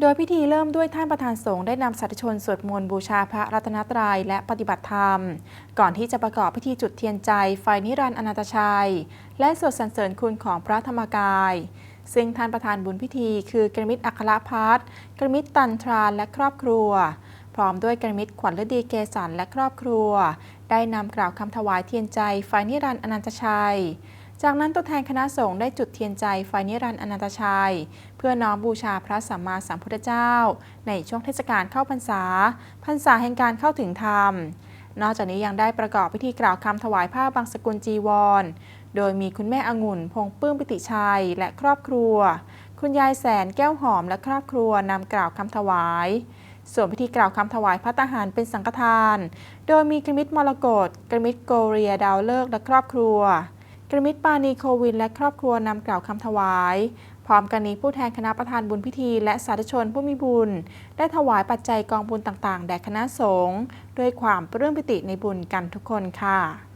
โดยพิธีเริ่มด้วยท่านประธานสงฆ์ได้นำสาธุชนสวดมนต์บูชาพระรัตนตรัยและปฏิบัติธรรม ก่อนที่จะประกอบพิธีจุดเทียนใจไฟนิรันดร์อนัตชัย และสวดสรรเสริญคุณของพระธรรมกาย ซึ่งท่านประธานบุญพิธี คือกรมิตรอัครพัฒน์กรมิตรตันทรานและครอบครัว พร้อมด้วยกรมิตรขวัญฤดีเกษรและครอบครัว ได้นำกล่าวคำถวายเทียนใจไฟนิรันดร์อนันตชัย จากนั้นตัวแทนคณะสงฆ์ได้จุดเทียนใจไฟนิรันดร์อนันตชัย เพื่อน้อมบูชาพระสัมมาสัมพุทธเจ้า ในช่วงเทศกาลเข้าพรรษา พรรษาแห่งการเข้าถึงธรรม นอกจากนี้ยังได้ประกอบพิธีกล่าวคำถวายผ้าบางสกุลจีวร โดยมีคุณแม่องุ่น พงปื้มปิติชัย และครอบครัว คุณยายแสนแก้วหอมและครอบครัวนำกล่าวคำถวายส่วนพิธีกล่าวคำถวายพระทหารเป็นสังฆทาน โดยมีกรมิตรมรกตกรมิตรโกเรียดาวเลิกและครอบครัว กรมิตรปานีโควินและครอบครัวนำกล่าวคำถวาย พร้อมกันนี้ผู้แทนคณะประธานบุญพิธี และสาธุชนผู้มีบุญ ได้ถวายปัจจัยกองบุญต่างๆ แด่คณะสงฆ์ด้วยความปลื้มปิติในบุญกันทุกคนค่ะ